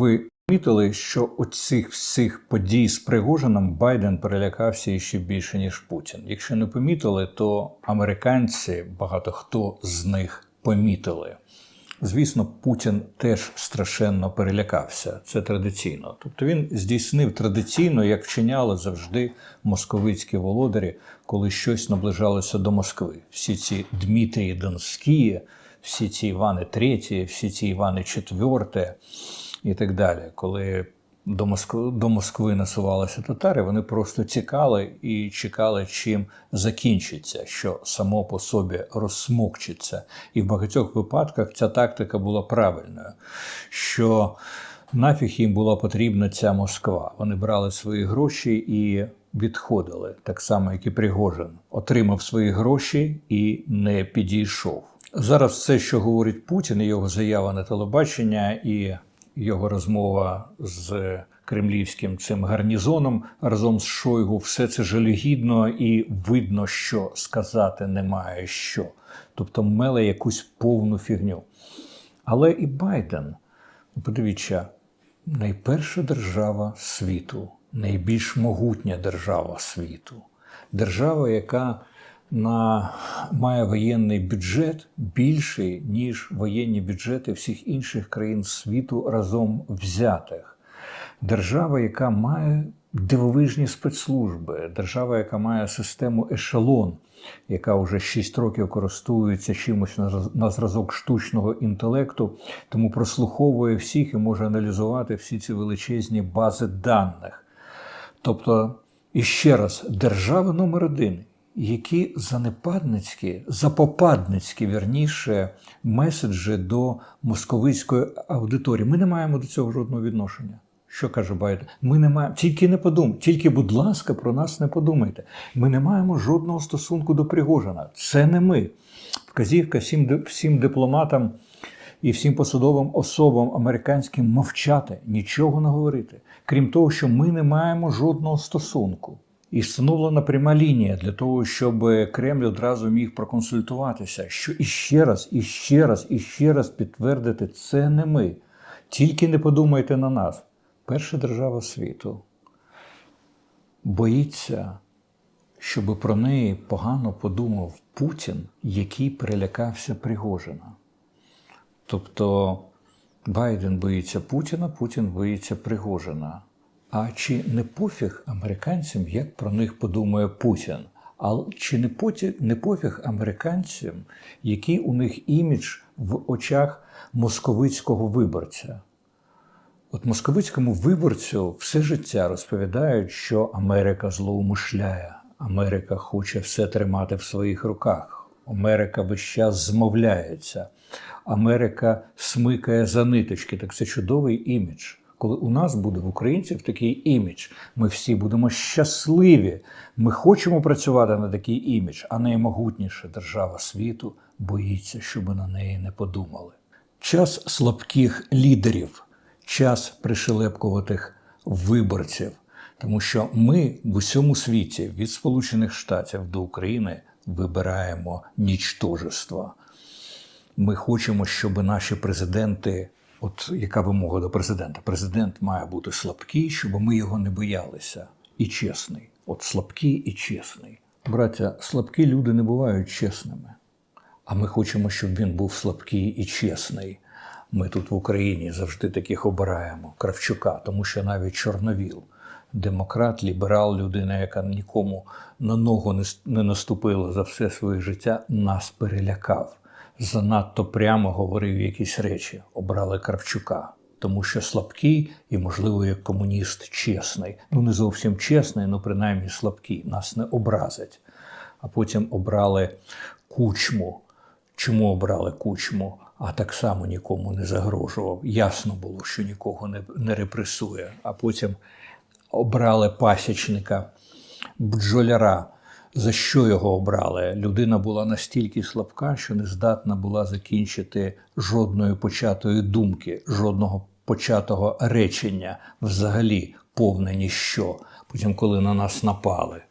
Ви помітили, що оцих всіх подій з Пригожином Байден перелякався іще більше, ніж Путін. Якщо не помітили, то американці, багато хто з них помітили. Звісно, Путін теж страшенно перелякався. Це традиційно. Тобто він здійснив традиційно, як вчиняли завжди московицькі володарі, коли щось наближалося до Москви. Всі ці Дмитрії Донські, всі ці Івани III, всі ці Івани IV і так далі. Коли до Москви, до Москви насувалися татари, вони просто тікали і чекали, чим закінчиться, що само по собі розсмокчиться. І в багатьох випадках ця тактика була правильною, що нафіг їм була потрібна ця Москва. Вони брали свої гроші і відходили, так само, як і Пригожин. Отримав свої гроші і не підійшов. Зараз все, що говорить Путін, і його заява на телебачення і його розмова з кремлівським цим гарнізоном разом з Шойгу, все це жалюгідно і видно, що сказати немає що. Тобто меле якусь повну фігню. Але і Байден, подивіться, найперша держава світу, найбільш могутня держава світу, держава, яка на, має воєнний бюджет більший, ніж воєнні бюджети всіх інших країн світу разом взятих. Держава, яка має дивовижні спецслужби, держава, яка має систему ешелон, яка вже 6 років користується чимось на зразок штучного інтелекту, тому прослуховує всіх і може аналізувати всі ці величезні бази даних. Тобто, іще раз, держава номер один які занепадницькі, запопадницькі, вірніше, меседжі до московицької аудиторії. Ми не маємо до цього жодного відношення. Що каже Байден? Ми не маємо тільки не подумайте, тільки, будь ласка, про нас не подумайте. Ми не маємо жодного стосунку до Пригожина. Це не ми. Вказівка всім, всім дипломатам і всім посадовим особам американським мовчати, нічого не говорити. Крім того, що ми не маємо жодного стосунку. Встановлена пряма лінія для того, щоб Кремль одразу міг проконсультуватися, що іще раз, і ще раз, і ще раз підтвердити, це не ми. Тільки не подумайте на нас. Перша держава світу боїться, щоб про неї погано подумав Путін, який перелякався Пригожина. Тобто Байден боїться Путіна, Путін боїться Пригожина. А чи не пофіг американцям, як про них подумає Путін? А чи не пофіг, не пофіг американцям, який у них імідж в очах московицького виборця? От московицькому виборцю все життя розповідають, що Америка злоумишляє, Америка хоче все тримати в своїх руках, Америка весь час змовляється, Америка смикає за ниточки. Так це чудовий імідж коли у нас буде в українців такий імідж, ми всі будемо щасливі. Ми хочемо працювати на такий імідж, а наймогутніша держава світу боїться, щоб на неї не подумали. Час слабких лідерів, час пришелепкуватих виборців, тому що ми в усьому світі від Сполучених Штатів до України вибираємо нічтожество. Ми хочемо, щоб наші президенти От яка вимога до президента? Президент має бути слабкий, щоб ми його не боялися. І чесний. От слабкий і чесний. Браття, слабкі люди не бувають чесними. А ми хочемо, щоб він був слабкий і чесний. Ми тут в Україні завжди таких обираємо Кравчука, тому що навіть Чорновіл, демократ, ліберал, людина, яка нікому на ногу не наступила за все своє життя, нас перелякав занадто прямо говорив якісь речі, обрали Кравчука, тому що слабкий і, можливо, як комуніст чесний. Ну, не зовсім чесний, ну принаймні слабкий, нас не образить. А потім обрали кучму. Чому обрали кучму? А так само нікому не загрожував. Ясно було, що нікого не, не репресує. А потім обрали пасічника бджоляра. За що його обрали? Людина була настільки слабка, що не здатна була закінчити жодної початої думки, жодного початого речення, взагалі повне ніщо. Потім, коли на нас напали,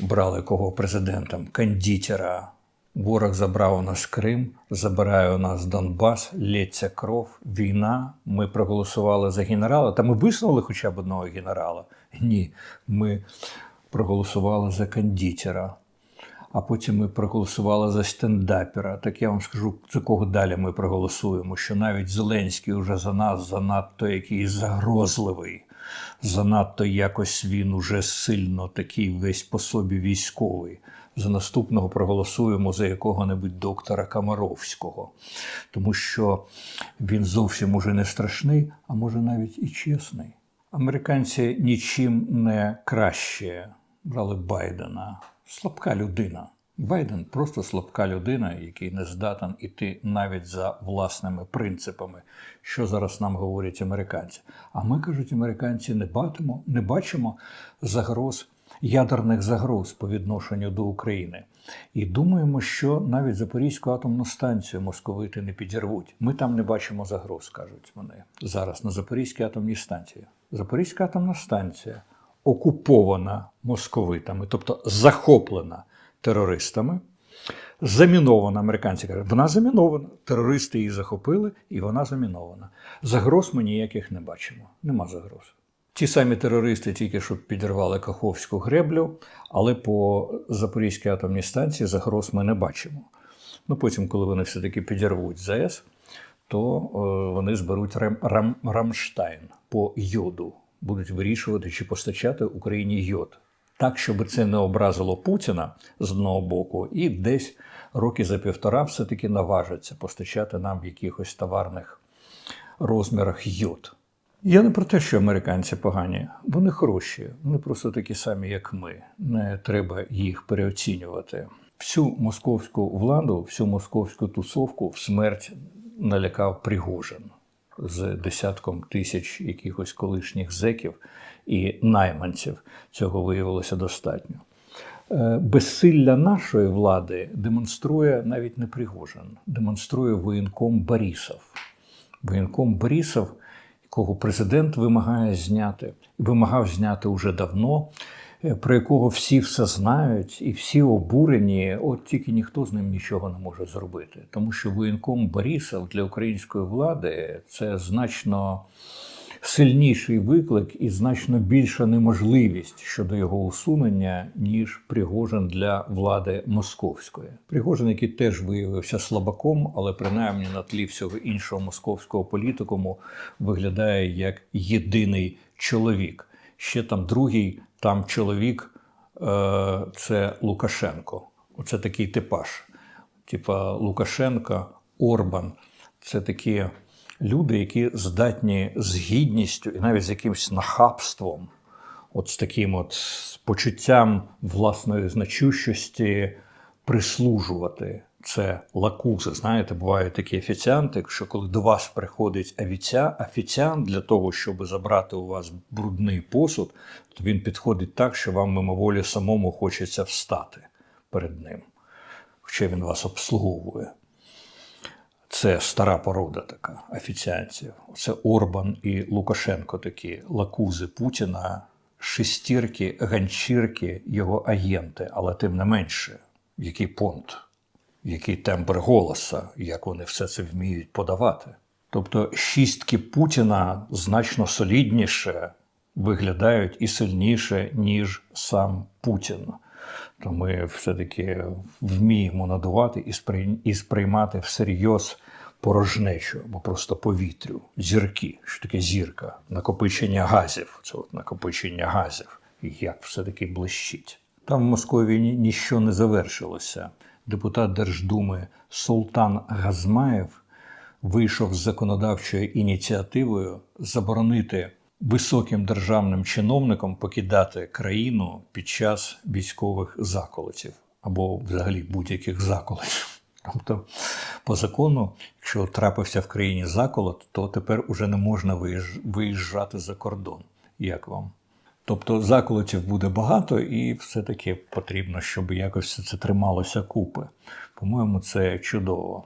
брали кого президентом, кондитера, Ворог забрав у нас Крим, забирає у нас Донбас, лється кров, війна. Ми проголосували за генерала. Та ми висунули хоча б одного генерала. Ні, ми проголосували за кондитера. А потім ми проголосували за стендапера. Так я вам скажу, за кого далі ми проголосуємо, що навіть Зеленський уже за нас занадто якийсь загрозливий, занадто якось він уже сильно такий весь по собі військовий. За наступного проголосуємо за якого-небудь доктора Камаровського, тому що він зовсім уже не страшний, а може навіть і чесний. Американці нічим не краще брали Байдена. Слабка людина. Байден просто слабка людина, який не здатен іти навіть за власними принципами, що зараз нам говорять американці. А ми кажуть, американці не бачимо, не бачимо загроз, ядерних загроз по відношенню до України. І думаємо, що навіть Запорізьку атомну станцію московити не підірвуть. Ми там не бачимо загроз, кажуть вони зараз на Запорізькій атомній станції. Запорізька атомна станція окупована московитами, тобто захоплена терористами, замінована. Американці кажуть, вона замінована. Терористи її захопили, і вона замінована. Загроз ми ніяких не бачимо. Нема загроз. Ті самі терористи тільки що підірвали Каховську греблю, але по Запорізькій атомній станції загроз ми не бачимо. Ну потім, коли вони все-таки підірвуть ЗАЕС, то е, вони зберуть рам, рам, Рамштайн по йоду, будуть вирішувати, чи постачати Україні йод. Так, щоб це не образило Путіна з одного боку, і десь роки за півтора все-таки наважаться постачати нам в якихось товарних розмірах йод. Я не про те, що американці погані, вони хороші, вони просто такі самі, як ми. Не треба їх переоцінювати. Всю московську владу, всю московську тусовку в смерть налякав Пригожин з десятком тисяч якихось колишніх зеків і найманців. Цього виявилося достатньо. Е, Безсилля нашої влади демонструє навіть не Пригожин, демонструє воєнком Борисов. Воєнком Борисов, якого президент вимагає зняти, вимагав зняти уже давно, про якого всі все знають і всі обурені, от тільки ніхто з ним нічого не може зробити. Тому що воєнком Борисов для української влади це значно сильніший виклик і значно більша неможливість щодо його усунення, ніж Пригожин для влади московської. Пригожин, який теж виявився слабаком, але принаймні на тлі всього іншого московського політикуму виглядає як єдиний чоловік. Ще там другий там чоловік е, це Лукашенко. Оце такий типаж. Типа Лукашенка, Орбан це такі люди, які здатні з гідністю і навіть з якимось нахабством, от з таким от почуттям власної значущості прислужувати. Це лакузи. Знаєте, бувають такі офіціанти, що коли до вас приходить авіця, офіціант для того, щоб забрати у вас брудний посуд, то він підходить так, що вам мимоволі самому хочеться встати перед ним, хоча він вас обслуговує. Це стара порода така офіціантів. Це Орбан і Лукашенко такі лакузи Путіна, шестірки, ганчірки, його агенти, але тим не менше, який понт, який тембр голоса, як вони все це вміють подавати. Тобто шістки Путіна значно солідніше виглядають і сильніше, ніж сам Путін. То ми все-таки вміємо надувати і, сприй... і сприймати всерйоз порожнечу або просто повітрю, зірки. Що таке зірка? Накопичення газів. Це от накопичення газів. Як все-таки блищить. Там в Московії ні- ніщо не завершилося. Депутат Держдуми Султан Газмаєв вийшов з законодавчою ініціативою заборонити високим державним чиновникам покидати країну під час військових заколотів або взагалі будь-яких заколотів. Тобто, по закону, якщо трапився в країні заколот, то тепер уже не можна виїжджати за кордон. Як вам? Тобто заколотів буде багато, і все-таки потрібно, щоб якось все це трималося купи. По-моєму, це чудово.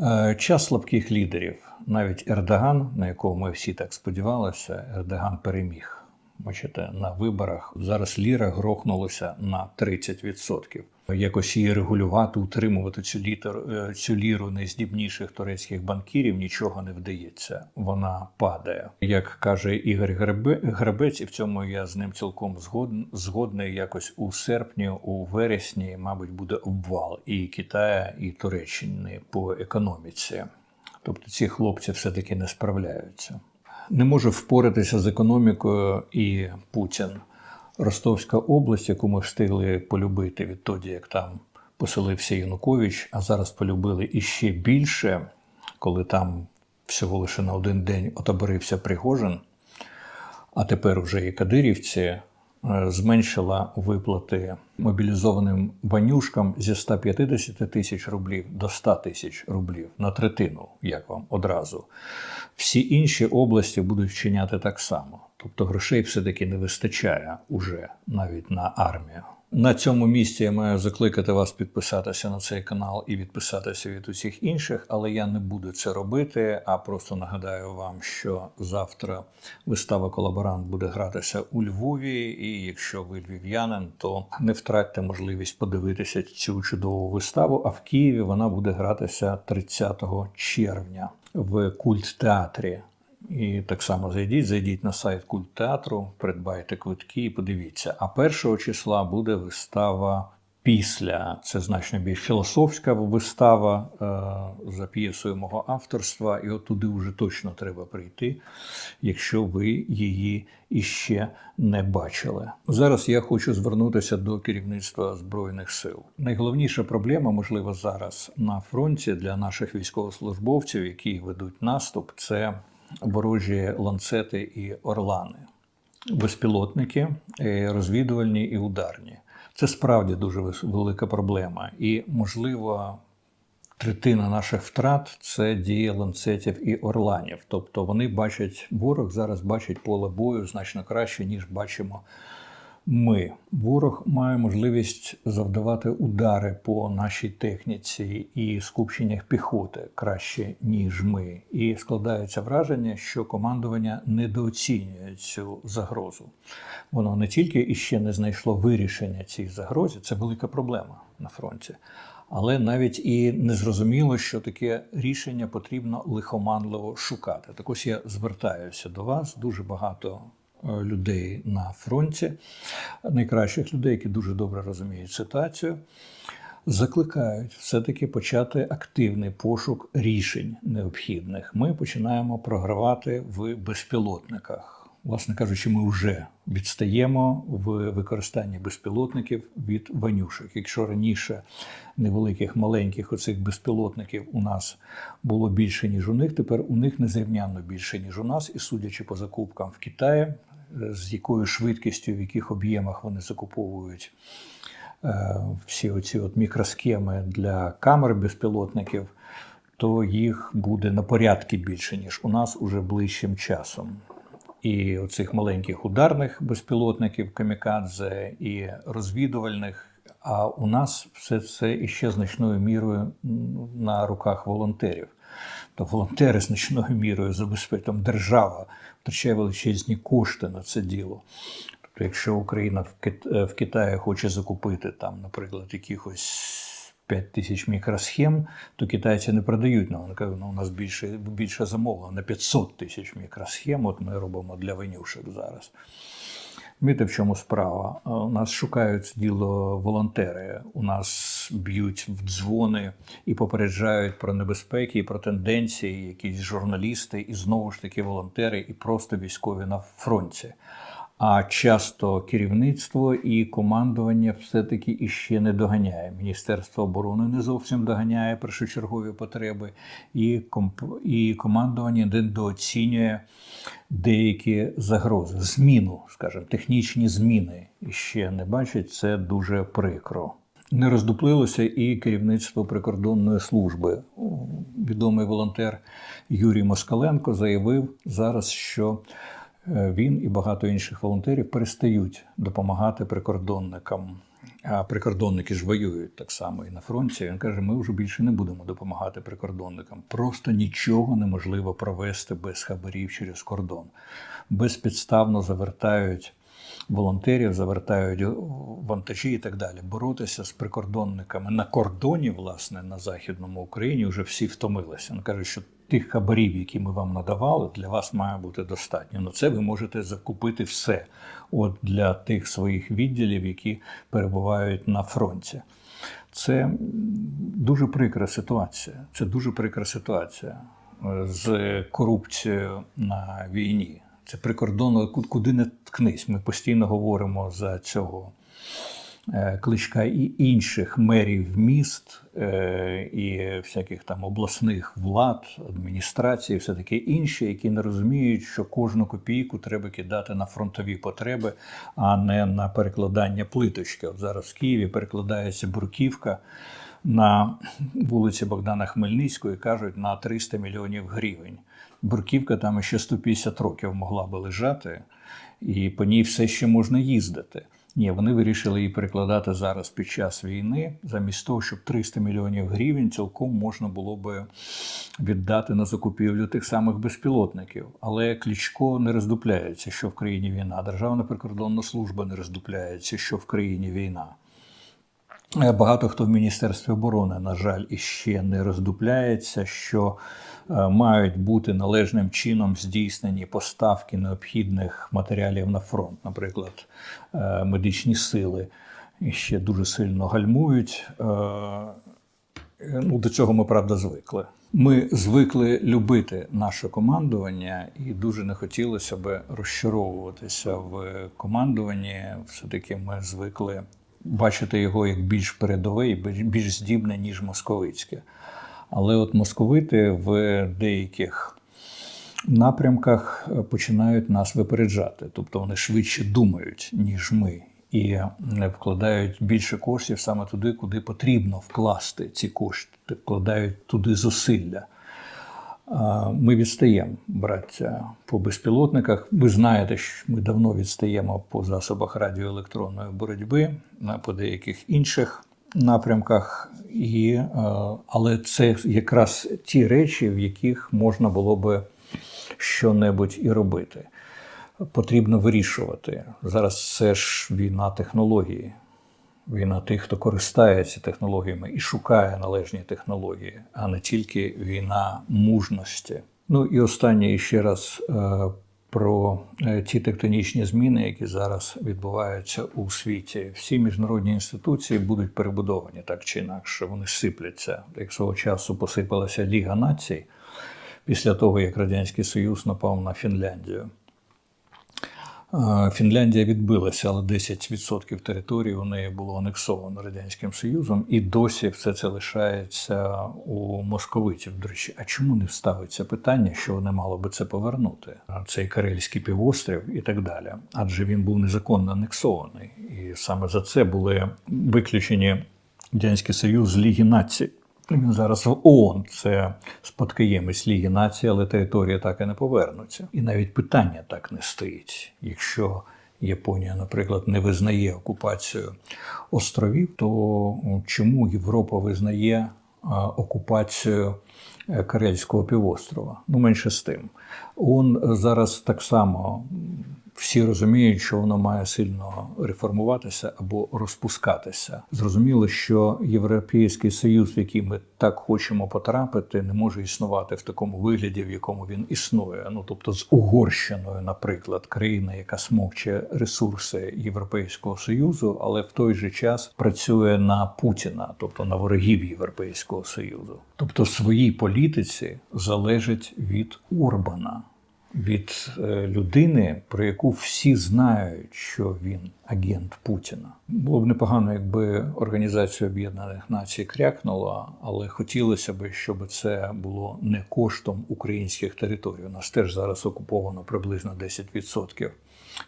Е, Час слабких лідерів. Навіть Ердоган, на якого ми всі так сподівалися, Ердоган переміг. Бачите, на виборах зараз ліра грохнулася на 30%. якось її регулювати, утримувати цю літер, е, цю ліру найздібніших турецьких банкірів, нічого не вдається. Вона падає. Як каже Ігор Гребе- Гребець, і в цьому я з ним цілком згодний. Якось у серпні, у вересні, мабуть, буде обвал і Китая, і Туреччини по економіці. Тобто ці хлопці все-таки не справляються. Не може впоратися з економікою і Путін. Ростовська область, яку ми встигли полюбити відтоді, як там поселився Янукович, а зараз полюбили іще більше, коли там всього лише на один день отоборився Пригожин, а тепер вже і кадирівці зменшила виплати мобілізованим банюшкам зі 150 тисяч рублів до 100 тисяч рублів на третину, як вам одразу. Всі інші області будуть вчиняти так само. Тобто грошей все-таки не вистачає уже навіть на армію. На цьому місці я маю закликати вас підписатися на цей канал і відписатися від усіх інших, але я не буду це робити. А просто нагадаю вам, що завтра вистава колаборант буде гратися у Львові. І якщо ви львів'янин, то не втратьте можливість подивитися цю чудову виставу. А в Києві вона буде гратися 30 червня в культ-театрі. І так само зайдіть, зайдіть на сайт культтеатру, придбайте квитки і подивіться. А першого числа буде вистава після. Це значно більш філософська вистава е, за п'єсою мого авторства. І от туди вже точно треба прийти, якщо ви її іще не бачили. Зараз я хочу звернутися до керівництва збройних сил. Найголовніша проблема, можливо, зараз на фронті для наших військовослужбовців, які ведуть наступ, це ворожі ланцети і орлани, безпілотники, е, розвідувальні і ударні. Це справді дуже велика проблема. І, можливо, третина наших втрат це дія ланцетів і орланів. Тобто вони бачать, ворог зараз бачить поле бою значно краще, ніж бачимо ми. Ворог має можливість завдавати удари по нашій техніці і скупченнях піхоти краще, ніж ми. І складається враження, що командування недооцінює цю загрозу. Воно не тільки іще не знайшло вирішення цій загрозі, це велика проблема на фронті. Але навіть і не зрозуміло, що таке рішення потрібно лихоманливо шукати. Так ось я звертаюся до вас. Дуже багато людей на фронті, найкращих людей, які дуже добре розуміють ситуацію, закликають все-таки почати активний пошук рішень необхідних. Ми починаємо програвати в безпілотниках. Власне кажучи, ми вже відстаємо в використанні безпілотників від ванюшок. Якщо раніше невеликих маленьких оцих безпілотників у нас було більше, ніж у них, тепер у них незрівнянно більше, ніж у нас, і судячи по закупкам в Китаї, е, з якою швидкістю, в яких об'ємах вони закуповують е, всі оці от мікросхеми для камер безпілотників, то їх буде на порядки більше, ніж у нас уже ближчим часом. І оцих маленьких ударних безпілотників камікадзе, і розвідувальних. А у нас все це іще значною мірою на руках волонтерів. То волонтери значною мірою забезпечують держава втрачає величезні кошти на це діло. Тобто, якщо Україна в е, Китаї хоче закупити там, наприклад, якихось 5 тисяч мікросхем, то китайці не продають нам. Ну, у нас більше, більше замовлено на 500 тисяч мікросхем. От ми робимо для винюшек зараз. Розумієте, в чому справа? У нас шукають діло волонтери, у нас б'ють в дзвони і попереджають про небезпеки і про тенденції, якісь журналісти, і знову ж таки волонтери, і просто військові на фронті. А часто керівництво і командування все-таки іще не доганяє. Міністерство оборони не зовсім доганяє першочергові потреби, і, і командування недооцінює деякі загрози, зміну, скажімо, технічні зміни іще не бачить. Це дуже прикро. Не роздуплилося і керівництво прикордонної служби. Відомий волонтер Юрій Москаленко заявив зараз, що він і багато інших волонтерів перестають допомагати прикордонникам. А прикордонники ж воюють так само і на фронті. Він каже: ми вже більше не будемо допомагати прикордонникам. Просто нічого неможливо провести без хабарів через кордон. Безпідставно завертають волонтерів, завертають вантажі і так далі. Боротися з прикордонниками на кордоні, власне, на західному Україні вже всі втомилися. Вони кажуть, що тих хабарів, які ми вам надавали, для вас має бути достатньо. Ну це ви можете закупити все от для тих своїх відділів, які перебувають на фронті. Це дуже прикра ситуація. Це дуже прикра ситуація е, з корупцією на війні. Це прикордонно, ку- куди не ткнись. Ми постійно говоримо за цього кличка і інших мерів міст е, і всяких там обласних влад, адміністрацій, все таке інше, які не розуміють, що кожну копійку треба кидати на фронтові потреби, а не на перекладання плиточки. От зараз в Києві перекладається бурківка на вулиці Богдана Хмельницького і кажуть на 300 мільйонів гривень. Бурківка там ще 150 років могла би лежати, і по ній все ще можна їздити. Ні, вони вирішили її перекладати зараз під час війни, замість того, щоб 300 мільйонів гривень цілком можна було би віддати на закупівлю тих самих безпілотників. Але Кличко не роздупляється, що в країні війна. Державна прикордонна служба не роздупляється, що в країні війна. Е, Багато хто в Міністерстві оборони, на жаль, іще не роздупляється, що е, мають бути належним чином здійснені поставки необхідних матеріалів на фронт, наприклад, е, медичні сили ще дуже сильно гальмують. Ну, до цього ми правда звикли. Ми звикли любити наше командування, і дуже не хотілося б розчаровуватися в командуванні. Все-таки ми звикли бачити його як більш передове і більш- здібне, ніж московицьке. Але от московити в деяких напрямках е, починають нас випереджати, тобто вони швидше думають, ніж ми, і не вкладають більше коштів саме туди, куди потрібно вкласти ці кошти, вкладають туди зусилля. Ми відстаємо, браття, по безпілотниках. Ви знаєте, що ми давно відстаємо по засобах радіоелектронної боротьби, по деяких інших напрямках. І, е, але це якраз ті речі, в яких можна було би що-небудь і робити. Потрібно вирішувати. Зараз це ж війна технології. Війна тих, хто користається технологіями і шукає належні технології, а не тільки війна мужності. Ну і останнє ще раз е, про е, ті тектонічні зміни, які зараз відбуваються у світі. Всі міжнародні інституції будуть перебудовані так чи інакше. Вони сипляться. Як свого часу посипалася Ліга націй після того, як Радянський Союз напав на Фінляндію. Фінляндія відбилася, але 10% території у неї було анексовано Радянським Союзом, і досі все це лишається у московитів. До речі, а чому не ставиться питання, що вони мали би це повернути? Цей Карельський півострів і так далі. Адже він був незаконно анексований, і саме за це були виключені Радянський Союз з Ліги націй. Він зараз в ООН це спадкоємець Ліги націй, але територія так і не повернуться. І навіть питання так не стоїть. Якщо Японія, наприклад, не визнає окупацію островів, то чому Європа визнає окупацію е, Карельського півострова? Ну, менше з тим. ООН зараз так само всі розуміють, що воно має сильно реформуватися або розпускатися. Зрозуміло, що Європейський Союз, в який ми так хочемо потрапити, не може існувати в такому вигляді, в якому він існує. Ну тобто, з Угорщиною, наприклад, країна, яка смокче ресурси Європейського союзу, але в той же час працює на Путіна, тобто на ворогів Європейського союзу. Тобто, в своїй політиці залежить від Орбана від е, людини, про яку всі знають, що він агент Путіна. Було б непогано, якби Організація Об'єднаних Націй крякнула, але хотілося б, щоб це було не коштом українських територій. У нас теж зараз окуповано приблизно 10%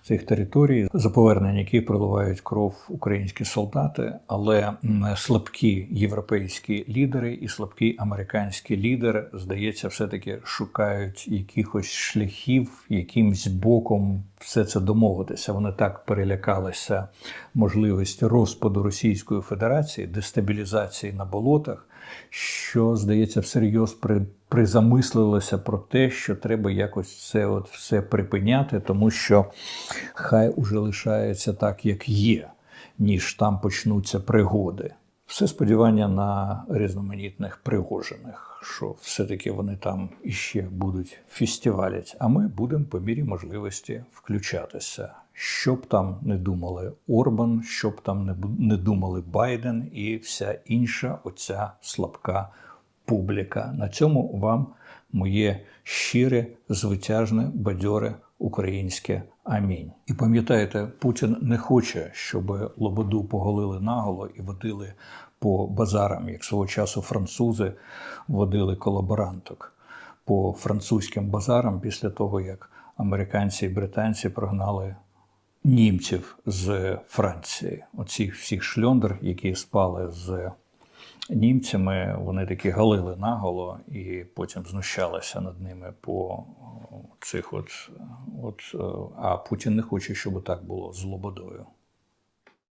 цих територій, за повернення яких проливають кров українські солдати, але слабкі європейські лідери і слабкі американські лідери, здається, все таки шукають якихось шляхів якимсь боком все це домовитися. Вони так перелякалися можливості розпаду Російської Федерації, дестабілізації на болотах, що, здається, всерйоз при, призамислилося про те, що треба якось це от все припиняти, тому що хай уже лишається так, як є, ніж там почнуться пригоди. Все сподівання на різноманітних пригожених, що все-таки вони там іще будуть фестивалять, а ми будемо по мірі можливості включатися. Щоб там не думали Орбан, щоб там не, думали Байден і вся інша оця слабка публіка. На цьому вам моє щире, звитяжне, бадьоре українське амінь. І пам'ятайте, Путін не хоче, щоб Лободу поголили наголо і водили по базарам, як свого часу французи водили колаборанток по французьким базарам після того, як американці і британці прогнали німців з Франції. Оці всіх шльондр, які спали з німцями, вони такі галили наголо і потім знущалися над ними по цих от, от е, а Путін не хоче, щоб так було з Лободою.